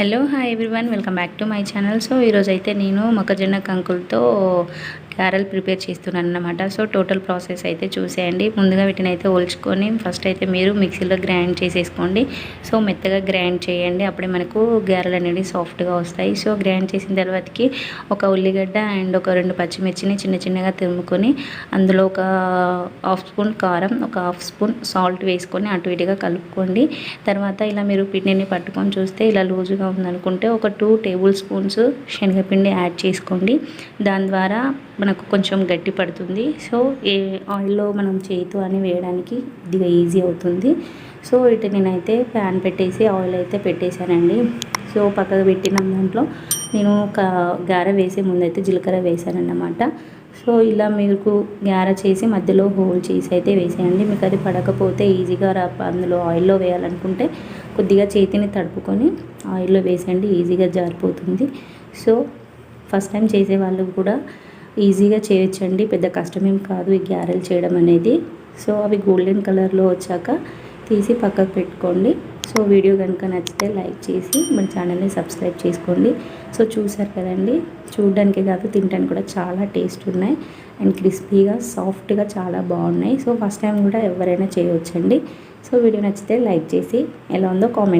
Hello hi everyone welcome back to my channel so ఈరోజైతే అయితే నేను మొక్కజొన్న కంకులతో క్యారల్ ప్రిపేర్ చేస్తున్నాను అనమాట సో టోటల్ ప్రాసెస్ అయితే చూసేయండి. ముందుగా వీటిని అయితే ఒల్చుకొని ఫస్ట్ అయితే మీరు మిక్సీలో గ్రైండ్ చేసేసుకోండి. సో మెత్తగా గ్రైండ్ చేయండి. అప్పుడే మనకు గ్యారెలు అనేవి సాఫ్ట్గా వస్తాయి. సో గ్రైండ్ చేసిన తర్వాతకి ఒక ఉల్లిగడ్డ అండ్ ఒక రెండు పచ్చిమిర్చిని చిన్న చిన్నగా తురుముకొని అందులో ఒక హాఫ్ స్పూన్ కారం ఒక హాఫ్ స్పూన్ సాల్ట్ వేసుకొని అటు ఇటుగా కలుపుకోండి. తర్వాత ఇలా మీరు పిండిని పట్టుకొని చూస్తే ఇలా లూజుగా ఉందనుకుంటే ఒక టూ టేబుల్ స్పూన్స్ శనగపిండి యాడ్ చేసుకోండి. దాని ద్వారా మనకు కొంచెం గట్టి పడుతుంది. సో ఏ ఆయిల్లో మనం చేతు అని వేయడానికి కొద్దిగా ఈజీ అవుతుంది. సో ఇటు నేనైతే ప్యాన్ పెట్టేసి ఆయిల్ అయితే పెట్టేశానండి. సో పక్కకు పెట్టిన దాంట్లో నేను ఒక గార వేసే ముందైతే జీలకర్ర వేసానన్నమాట సో ఇలా మీకు గార చేసి మధ్యలో హోల్ చేసి అయితే వేసేయండి. మీకు అది పడకపోతే ఈజీగా అందులో ఆయిల్లో వేయాలనుకుంటే కొద్దిగా చేతిని తడుపుకొని ఆయిల్లో వేసేయండి. ఈజీగా జారిపోతుంది. సో ఫస్ట్ టైం చేసే వాళ్ళు కూడా ఈజీగా చేయొచ్చండి. పెద్ద కష్టమేం కాదు ఈ గ్యారెల్ చేయడం అనేది. సో అవి గోల్డెన్ కలర్లో వచ్చాక తీసి పక్కకు పెట్టుకోండి. సో వీడియో కనుక నచ్చితే లైక్ చేసి మన ఛానల్ని సబ్స్క్రైబ్ చేసుకోండి. సో చూసారు కదండి? చూడడానికే కాదు తినడానికి కూడా చాలా టేస్ట్ ఉన్నాయి. అండ్ క్రిస్పీగా సాఫ్ట్గా చాలా బాగున్నాయి. సో ఫస్ట్ టైం కూడా ఎవరైనా చేయవచ్చండి సో వీడియో నచ్చితే లైక్ చేసి ఎలా ఉందో కామెంట్